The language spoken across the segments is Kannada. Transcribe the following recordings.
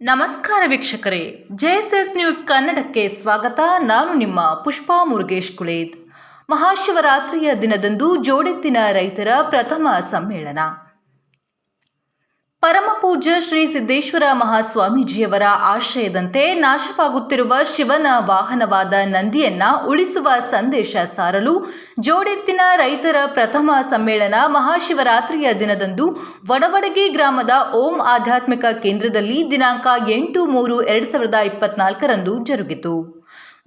ನಮಸ್ಕಾರ ವೀಕ್ಷಕರೇ, ಜೆಎಸ್ಎಸ್ ನ್ಯೂಸ್ ಕನ್ನಡಕ್ಕೆ ಸ್ವಾಗತ. ನಾನು ನಿಮ್ಮ ಪುಷ್ಪಾ ಮುರುಗೇಶ್ ಕುಳೇದ್ ಮಹಾಶಿವರಾತ್ರಿಯ ದಿನದಂದು ಜೋಡೆತ್ತಿನ ರೈತರ ಪ್ರಥಮ ಸಮ್ಮೇಳನ. ಪರಮಪೂಜ್ಯ ಶ್ರೀ ಸಿದ್ದೇಶ್ವರ ಮಹಾಸ್ವಾಮೀಜಿಯವರ ಆಶಯದಂತೆ ನಾಶವಾಗುತ್ತಿರುವ ಶಿವನ ವಾಹನವಾದ ನಂದಿಯನ್ನ ಉಳಿಸುವ ಸಂದೇಶ ಸಾರಲು ಜೋಡೆತ್ತಿನ ರೈತರ ಪ್ರಥಮ ಸಮ್ಮೇಳನ ಮಹಾಶಿವರಾತ್ರಿಯ ದಿನದಂದು ವಡವಡಗಿ ಗ್ರಾಮದ ಓಂ ಆಧ್ಯಾತ್ಮಿಕ ಕೇಂದ್ರದಲ್ಲಿ ದಿನಾಂಕ ಎಂಟು ಮೂರು ಎರಡು ಸಾವಿರದ ಇಪ್ಪತ್ನಾಲ್ಕರಂದು ಜರುಗಿತು.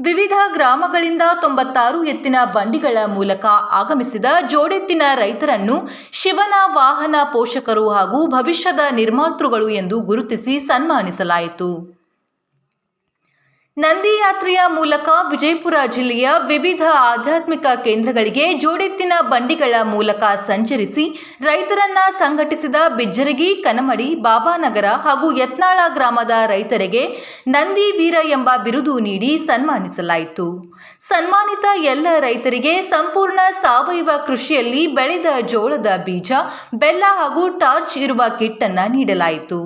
ವಿವಿಧ ಗ್ರಾಮಗಳಿಂದ ತೊಂಬತ್ತಾರು ಎತ್ತಿನ ಬಂಡಿಗಳ ಮೂಲಕ ಆಗಮಿಸಿದ ಜೋಡೆತ್ತಿನ ರೈತರನ್ನು ಶಿವನ ವಾಹನ ಪೋಷಕರು ಹಾಗೂ ಭವಿಷ್ಯದ ನಿರ್ಮಾತೃಗಳು ಎಂದು ಗುರುತಿಸಿ ಸನ್ಮಾನಿಸಲಾಯಿತು. ನಂದಿ ಯಾತ್ರೆಯ ಮೂಲಕ ವಿಜಯಪುರ ಜಿಲ್ಲೆಯ ವಿವಿಧ ಆಧ್ಯಾತ್ಮಿಕ ಕೇಂದ್ರಗಳಿಗೆ ಜೋಡೆತ್ತಿನ ಬಂಡಿಗಳ ಮೂಲಕ ಸಂಚರಿಸಿ ರೈತರನ್ನ ಸಂಘಟಿಸಿದ ಬಿಜ್ಜರಗಿ, ಕನಮಡಿ, ಬಾಬಾನಗರ ಹಾಗೂ ಯತ್ನಾಳ ಗ್ರಾಮದ ರೈತರಿಗೆ ನಂದಿ ವೀರ ಎಂಬ ಬಿರುದು ನೀಡಿ ಸನ್ಮಾನಿಸಲಾಯಿತು. ಸನ್ಮಾನಿತ ಎಲ್ಲ ರೈತರಿಗೆ ಸಂಪೂರ್ಣ ಸಾವಯವ ಕೃಷಿಯಲ್ಲಿ ಬೆಳೆದ ಜೋಳದ ಬೀಜ, ಬೆಲ್ಲ ಹಾಗೂ ಟಾರ್ಚ್ ಇರುವ ಕಿಟ್ಟನ್ನು ನೀಡಲಾಯಿತು.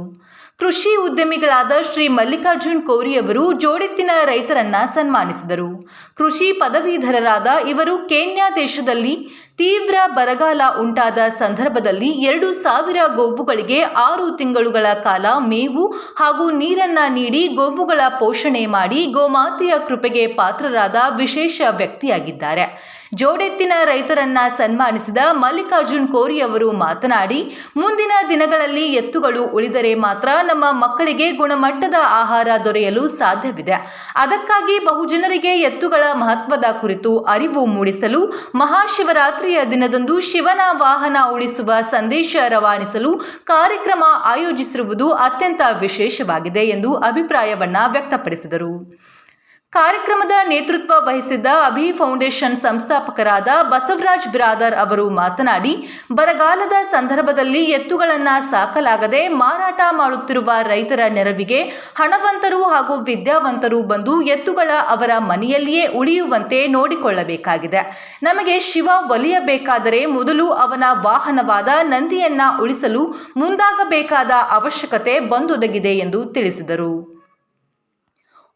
ಕೃಷಿ ಉದ್ಯಮಿಗಳಾದ ಶ್ರೀ ಮಲ್ಲಿಕಾರ್ಜುನ್ ಕೋರಿ ಅವರು ಜೋಡೆತ್ತಿನ ರೈತರನ್ನ ಸನ್ಮಾನಿಸಿದರು. ಕೃಷಿ ಪದವೀಧರರಾದ ಇವರು ಕೇನ್ಯಾ ದೇಶದಲ್ಲಿ ತೀವ್ರ ಬರಗಾಲ ಉಂಟಾದ ಸಂದರ್ಭದಲ್ಲಿ ಎರಡು ಸಾವಿರ ಗೋವುಗಳಿಗೆ ಆರು ತಿಂಗಳುಗಳ ಕಾಲ ಮೇವು ಹಾಗೂ ನೀರನ್ನ ನೀಡಿ ಗೋವುಗಳ ಪೋಷಣೆ ಮಾಡಿ ಗೋಮಾತೆಯ ಕೃಪೆಗೆ ಪಾತ್ರರಾದ ವಿಶೇಷ ವ್ಯಕ್ತಿಯಾಗಿದ್ದಾರೆ. ಜೋಡೆತ್ತಿನ ರೈತರನ್ನ ಸನ್ಮಾನಿಸಿದ ಮಲ್ಲಿಕಾರ್ಜುನ್ ಕೋರಿ ಅವರು ಮಾತನಾಡಿ, ಮುಂದಿನ ದಿನಗಳಲ್ಲಿ ಎತ್ತುಗಳು ಉಳಿದರೆ ಮಾತ್ರ ನಮ್ಮ ಮಕ್ಕಳಿಗೆ ಗುಣಮಟ್ಟದ ಆಹಾರ ದೊರೆಯಲು ಸಾಧ್ಯವಿದೆ. ಅದಕ್ಕಾಗಿ ಬಹುಜನರಿಗೆ ಎತ್ತುಗಳ ಮಹತ್ವದ ಕುರಿತು ಅರಿವು ಮೂಡಿಸಲು, ಮಹಾಶಿವರಾತ್ರಿಯ ದಿನದಂದು ಶಿವನ ವಾಹನ ಉಳಿಸುವ ಸಂದೇಶ ರವಾನಿಸಲು ಕಾರ್ಯಕ್ರಮ ಆಯೋಜಿಸಿರುವುದು ಅತ್ಯಂತ ವಿಶೇಷವಾಗಿದೆ ಎಂದು ಅಭಿಪ್ರಾಯವನ್ನ ವ್ಯಕ್ತಪಡಿಸಿದರು. ಕಾರ್ಯಕ್ರಮದ ನೇತೃತ್ವ ವಹಿಸಿದ್ದ ಅಭಿ ಫೌಂಡೇಶನ್ ಸಂಸ್ಥಾಪಕರಾದ ಬಸವರಾಜ್ ಬಿರಾದರ್ ಅವರು ಮಾತನಾಡಿ, ಬರಗಾಲದ ಸಂದರ್ಭದಲ್ಲಿ ಎತ್ತುಗಳನ್ನು ಸಾಕಲಾಗದೆ ಮಾರಾಟ ಮಾಡುತ್ತಿರುವ ರೈತರ ನೆರವಿಗೆ ಹಣವಂತರು ಹಾಗೂ ವಿದ್ಯಾವಂತರು ಬಂದು ಎತ್ತುಗಳ ಅವರ ಮನೆಯಲ್ಲಿಯೇ ಉಳಿಯುವಂತೆ ನೋಡಿಕೊಳ್ಳಬೇಕಾಗಿದೆ. ನಮಗೆ ಶಿವ ಒಲಿಯಬೇಕಾದರೆ ಮೊದಲು ಅವನ ವಾಹನವಾದ ನಂದಿಯನ್ನ ಉಳಿಸಲು ಮುಂದಾಗಬೇಕಾದ ಅವಶ್ಯಕತೆ ಬಂದೊದಗಿದೆ ಎಂದು ತಿಳಿಸಿದರು.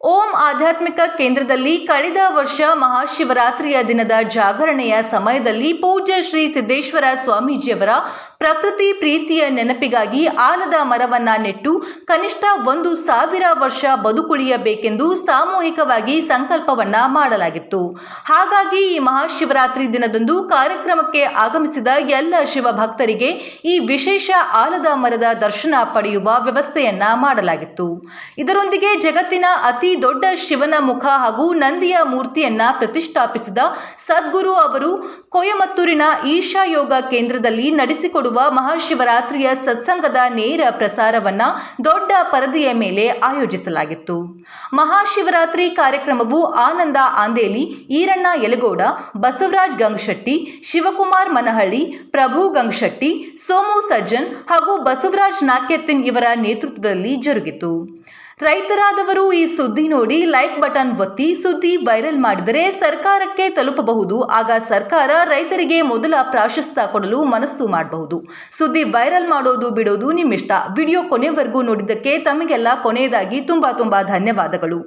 ಓಂ ಆಧ್ಯಾತ್ಮಿಕ ಕೇಂದ್ರದಲ್ಲಿ ಕಳೆದ ವರ್ಷ ಮಹಾಶಿವರಾತ್ರಿಯ ದಿನದ ಜಾಗರಣೆಯ ಸಮಯದಲ್ಲಿ ಪೂಜ್ಯ ಶ್ರೀ ಸಿದ್ದೇಶ್ವರ ಸ್ವಾಮೀಜಿಯವರ ಪ್ರಕೃತಿ ಪ್ರೀತಿಯ ನೆನಪಿಗಾಗಿ ಆಲದ ಮರವನ್ನ ನೆಟ್ಟು ಕನಿಷ್ಠ ಒಂದು ಸಾವಿರ ವರ್ಷ ಬದುಕುಳಿಯಬೇಕೆಂದು ಸಾಮೂಹಿಕವಾಗಿ ಸಂಕಲ್ಪವನ್ನ ಮಾಡಲಾಗಿತ್ತು. ಹಾಗಾಗಿ ಈ ಮಹಾಶಿವರಾತ್ರಿ ದಿನದಂದು ಕಾರ್ಯಕ್ರಮಕ್ಕೆ ಆಗಮಿಸಿದ ಎಲ್ಲ ಶಿವಭಕ್ತರಿಗೆ ಈ ವಿಶೇಷ ಆಲದ ಮರದ ದರ್ಶನ ಪಡೆಯುವ ವ್ಯವಸ್ಥೆಯನ್ನ ಮಾಡಲಾಗಿತ್ತು. ಇದರೊಂದಿಗೆ ಜಗತ್ತಿನ ಅತಿ ದೊಡ್ಡ ಶಿವನ ಮುಖ ಹಾಗೂ ನಂದಿಯ ಮೂರ್ತಿಯನ್ನ ಪ್ರತಿಷ್ಠಾಪಿಸಿದ ಸದ್ಗುರು ಅವರು ಕೊಯಮತ್ತೂರಿನ ಈಶಾ ಯೋಗ ಕೇಂದ್ರದಲ್ಲಿ ನಡೆಸಿಕೊಡುವ ಮಹಾಶಿವರಾತ್ರಿಯ ಸತ್ಸಂಗದ ನೇರ ಪ್ರಸಾರವನ್ನ ದೊಡ್ಡ ಪರದೆಯ ಮೇಲೆ ಆಯೋಜಿಸಲಾಗಿತ್ತು. ಮಹಾಶಿವರಾತ್ರಿ ಕಾರ್ಯಕ್ರಮವು ಆನಂದ ಆಂದೇಲಿ, ಈರಣ್ಣ ಯಲಗೋಡ, ಬಸವರಾಜ್ ಗಂಗಶೆಟ್ಟಿ, ಶಿವಕುಮಾರ್ ಮನಹಳ್ಳಿ, ಪ್ರಭು ಗಂಗಶೆಟ್ಟಿ, ಸೋಮು ಸಜ್ಜನ್ ಹಾಗೂ ಬಸವರಾಜ್ ನಾಕ್ಯತ್ತಿನ್ ಇವರ ನೇತೃತ್ವದಲ್ಲಿ ಜರುಗಿತು. ರೈತರಾದವರು ಈ ಸುದ್ದಿ ನೋಡಿ ಲೈಕ್ ಬಟನ್ ಒತ್ತಿ ಸುದ್ದಿ ವೈರಲ್ ಮಾಡಿದರೆ ಸರ್ಕಾರಕ್ಕೆ ತಲುಪಬಹುದು. ಆಗ ಸರ್ಕಾರ ರೈತರಿಗೆ ಮೊದಲ ಪ್ರಾಶಸ್ತ್ಯ ಕೊಡಲು ಮನಸ್ಸು ಮಾಡಬಹುದು. ಸುದ್ದಿ ವೈರಲ್ ಮಾಡೋದು ಬಿಡೋದು ನಿಮ್ಮಿಷ್ಟ. ವಿಡಿಯೋ ಕೊನೆವರೆಗೂ ನೋಡಿದ್ದಕ್ಕೆ ತಮಗೆಲ್ಲ ಕೊನೆಯದಾಗಿ ತುಂಬಾ ತುಂಬಾ ಧನ್ಯವಾದಗಳು.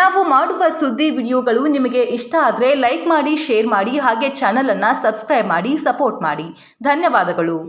ನಾವು ಮಾಡುವ ಸುದ್ದಿ ವಿಡಿಯೋಗಳು ನಿಮಗೆ ಇಷ್ಟ ಆದರೆ ಲೈಕ್ ಮಾಡಿ ಶೇರ್ ಮಾಡಿ, ಹಾಗೆ ಚಾನಲನ್ನು ಸಬ್ಸ್ಕ್ರೈಬ್ ಮಾಡಿ ಸಪೋರ್ಟ್ ಮಾಡಿ. ಧನ್ಯವಾದಗಳು.